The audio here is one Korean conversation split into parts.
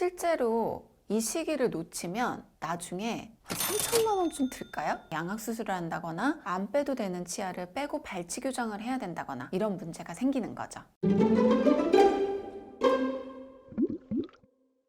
실제로 이 시기를 놓치면 나중에 한 3천만 원쯤 들까요? 양악 수술을 한다거나 안 빼도 되는 치아를 빼고 발치 교정을 해야 된다거나 이런 문제가 생기는 거죠.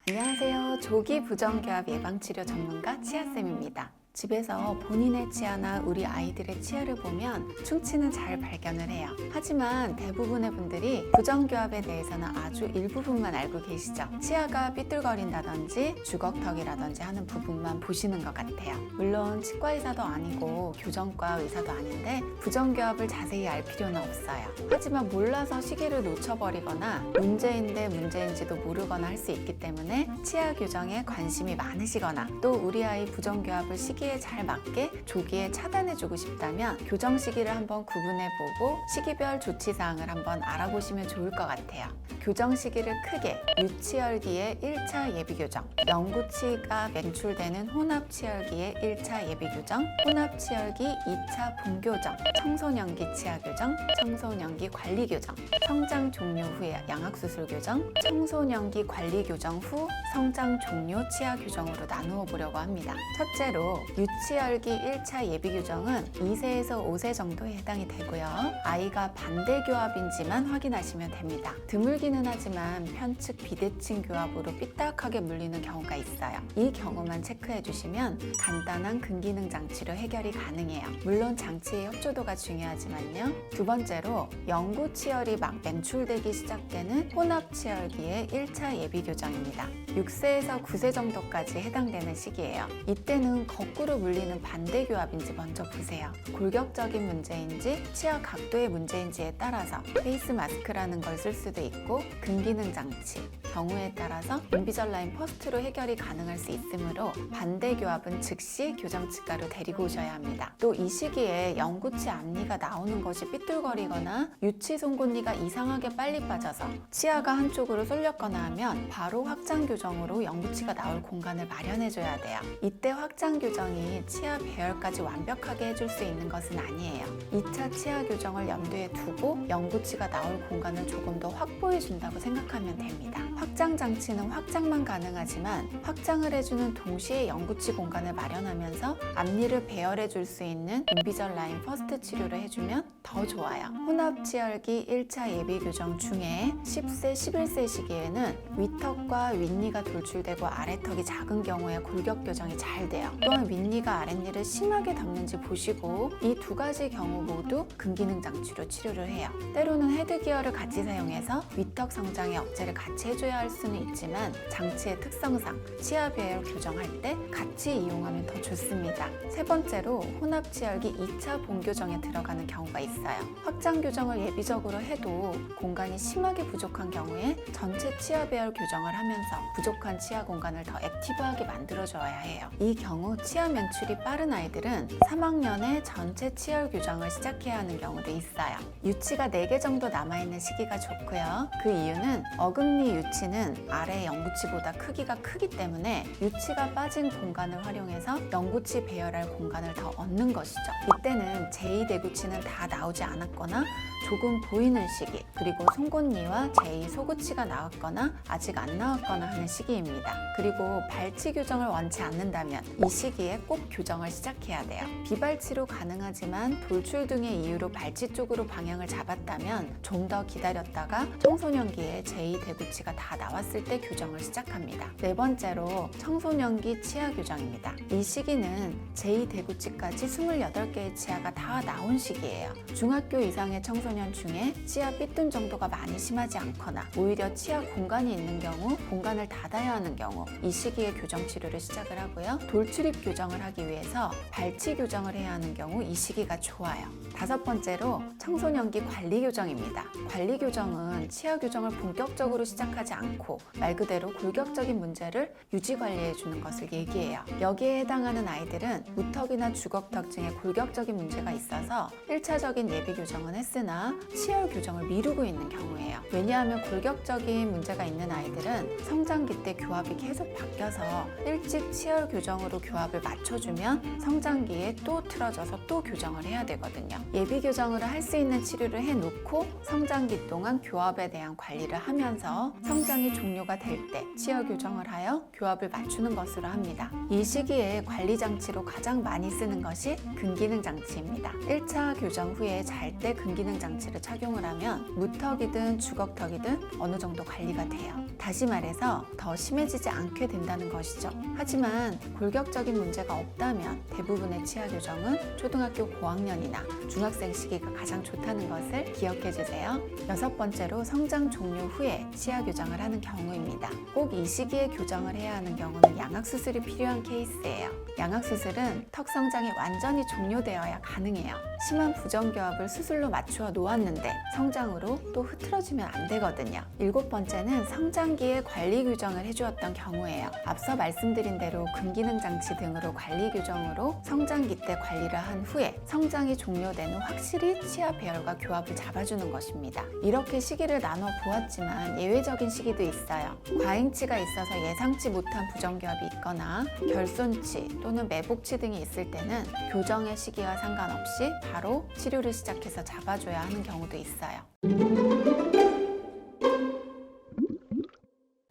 안녕하세요. 조기 부정교합 예방치료 전문가 치아쌤입니다. 집에서 본인의 치아나 우리 아이들의 치아를 보면 충치는 잘 발견을 해요. 하지만 대부분의 분들이 부정교합에 대해서는 아주 일부분만 알고 계시죠. 치아가 삐뚤거린다든지 주걱턱이라든지 하는 부분만 보시는 것 같아요. 물론 치과 의사도 아니고 교정과 의사도 아닌데 부정교합을 자세히 알 필요는 없어요. 하지만 몰라서 시기를 놓쳐버리거나 문제인데 문제인지도 모르거나 할 수 있기 때문에 치아 교정에 관심이 많으시거나 또 우리 아이 부정교합을 시기 에 잘 맞게 조기에 차단해주고 싶다면 교정 시기를 한번 구분해보고 시기별 조치사항을 한번 알아보시면 좋을 것 같아요. 교정 시기를 크게 유치열기의 1차 예비교정, 영구치가 맹출되는 혼합치열기의 1차 예비교정, 혼합치열기 2차 본교정, 청소년기 치아교정, 청소년기 관리교정, 성장 종료 후에 양악수술 교정, 청소년기 관리 교정 후 성장 종료 치아 교정으로 나누어 보려고 합니다. 첫째로 유치열기 1차 예비 교정은 2세에서 5세 정도에 해당이 되고요. 아이가 반대 교합인지만 확인하시면 됩니다. 드물기는 하지만 편측 비대칭 교합으로 삐딱하게 물리는 경우가 있어요. 이 경우만 체크해 주시면 간단한 근기능 장치로 해결이 가능해요. 물론 장치의 협조도가 중요하지만요. 두 번째로 영구 치열이 막 맹출되기 시작되는 혼합 치열기의 1차 예비 교정입니다. 6세에서 9세 정도까지 해당되는 시기예요. 이때는 거꾸 로 물리는 반대 교합인지 먼저 보세요. 골격적인 문제인지 치아 각도의 문제인지에 따라서 페이스 마스크라는 걸 쓸 수도 있고 근기능 장치 경우에 따라서 인비절 라인 퍼스트로 해결이 가능할 수 있으므로 반대 교합은 즉시 교정 치과로 데리고 오셔야 합니다. 또 이 시기에 영구치 앞니가 나오는 것이 삐뚤거리거나 유치 송곳니가 이상하게 빨리 빠져서 치아가 한쪽으로 쏠렸거나 하면 바로 확장 교정으로 영구치가 나올 공간을 마련해 줘야 돼요. 이때 확장 교정이 치아 배열까지 완벽하게 해줄 수 있는 것은 아니에요. 2차 치아 교정을 염두에 두고 영구치가 나올 공간을 조금 더 확보해 준다고 생각하면 됩니다. 확장 장치는 확장만 가능하지만 확장을 해주는 동시에 영구치 공간을 마련하면서 앞니를 배열해 줄 수 있는 인비절 라인 퍼스트 치료를 해주면 더 좋아요. 혼합 치열기 1차 예비 교정 중에 10세, 11세 시기에는 위턱과 윗니가 돌출되고 아래턱이 작은 경우에 골격 교정이 잘 돼요. 또한 윗니가 아랫니를 심하게 덮는지 보시고 이 두 가지 경우 모두 근기능 장치로 치료를 해요. 때로는 헤드 기어를 같이 사용해서 위턱 성장에 억제를 같이 해줘야 할 수는 있지만 장치의 특성상 치아 배열 교정할 때 같이 이용하면 더 좋습니다. 세 번째로 혼합 치열기 2차 본교정에 들어가는 경우가 있어요. 확장 교정을 예비적으로 해도 공간이 심하게 부족한 경우에 전체 치아 배열 교정을 하면서 부족한 치아 공간을 더 액티브하게 만들어줘야 해요. 이 경우 치아 명출이 빠른 아이들은 3학년에 전체 치열 교정을 시작해야 하는 경우도 있어요. 유치가 4개 정도 남아있는 시기가 좋고요. 그 이유는 어금니 유치는 아래 영구치보다 크기가 크기 때문에 유치가 빠진 공간을 활용해서 영구치 배열할 공간을 더 얻는 것이죠. 이때는 제2대구치는 다 나오지 않았거나 조금 보이는 시기, 그리고 송곳니와 제2 소구치가 나왔거나 아직 안 나왔거나 하는 시기입니다. 그리고 발치 교정을 원치 않는다면 이 시기에 꼭 교정을 시작해야 돼요. 비발치로 가능하지만 돌출 등의 이유로 발치 쪽으로 방향을 잡았다면 좀 더 기다렸다가 청소년기에 제2 대구치가 다 나왔을 때 교정을 시작합니다. 네 번째로 청소년기 치아 교정입니다. 이 시기는 제2 대구치까지 28개의 치아가 다 나온 시기예요. 중학교 이상의 청소년 중에 치아 삐뚤 정도가 많이 심하지 않거나 오히려 치아 공간이 있는 경우 공간을 닫아야 하는 경우 이 시기에 교정 치료를 시작을 하고요. 돌출입 교정을 하기 위해서 발치 교정을 해야 하는 경우 이 시기가 좋아요. 다섯 번째로 청소년기 관리 교정입니다. 관리 교정은 치아 교정을 본격적으로 시작하지 않고 말 그대로 골격적인 문제를 유지 관리해 주는 것을 얘기해요. 여기에 해당하는 아이들은 무턱이나 주걱턱 등의 골격적인 문제가 있어서 1차적인 예비 교정은 했으나 치열 교정을 미루고 있는 경우예요. 왜냐하면 골격적인 문제가 있는 아이들은 성장기 때 교합이 계속 바뀌어서 일찍 치열 교정으로 교합을 맞춰주면 성장기에 또 틀어져서 또 교정을 해야 되거든요. 예비 교정을 할 수 있는 치료를 해놓고 성장기 동안 교합에 대한 관리를 하면서 성장이 종료가 될 때 치열 교정을 하여 교합을 맞추는 것으로 합니다. 이 시기에 관리 장치로 가장 많이 쓰는 것이 근기능 장치입니다. 1차 교정 후에 잘 때 근기능 장치 를 착용을 하면 무턱이든 주걱턱이든 어느 정도 관리가 돼요. 다시 말해서 더 심해지지 않게 된다는 것이죠. 하지만 골격적인 문제가 없다면 대부분의 치아 교정은 초등학교 고학년이나 중학생 시기가 가장 좋다는 것을 기억해 주세요. 여섯 번째로 성장 종료 후에 치아 교정을 하는 경우입니다. 꼭 이 시기에 교정을 해야 하는 경우는 양악 수술이 필요한 케이스예요. 양악 수술은 턱 성장이 완전히 종료되어야 가능해요. 심한 부정교합을 수술로 맞추어 놓았는데 성장으로 또 흐트러지면 안 되거든요. 일곱 번째는 성장기에 관리 교정을 해주었던 경우예요. 앞서 말씀드린 대로 근기능 장치 등으로 관리 교정으로 성장기 때 관리를 한 후에 성장이 종료된 후 확실히 치아 배열과 교합을 잡아주는 것입니다. 이렇게 시기를 나눠 보았지만 예외적인 시기도 있어요. 과잉치가 있어서 예상치 못한 부정교합이 있거나 결손치 또는 매복치 등이 있을 때는 교정의 시기와 상관없이 바로 치료를 시작해서 잡아줘야 하는 경우도 있어요.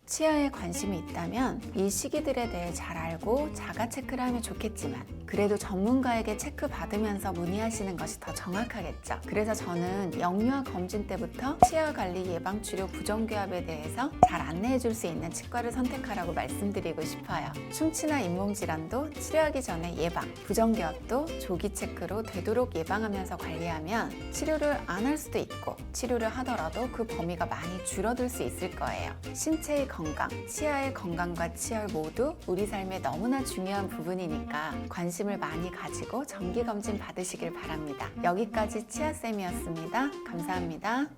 치아에 관심이 있다면 이 시기들에 대해 잘 알고 자가 체크를 하면 좋겠지만 그래도 전문가에게 체크 받으면서 문의하시는 것이 더 정확하겠죠. 그래서 저는 영유아 검진 때부터 치아 관리 예방 치료 부정교합에 대해서 잘 안내해 줄 수 있는 치과를 선택하라고 말씀드리고 싶어요. 충치나 잇몸 질환도 치료하기 전에 예방, 부정교합도 조기 체크로 되도록 예방하면서 관리하면 치료를 안 할 수도 있고 치료를 하더라도 그 범위가 많이 줄어들 수 있을 거예요. 신체의 건강, 치아의 건강과 치열 모두 우리 삶에 너무나 중요한 부분이니까 관심을 많이 가지고 정기 검진 받으시길 바랍니다. 여기까지 치아쌤이었습니다. 감사합니다.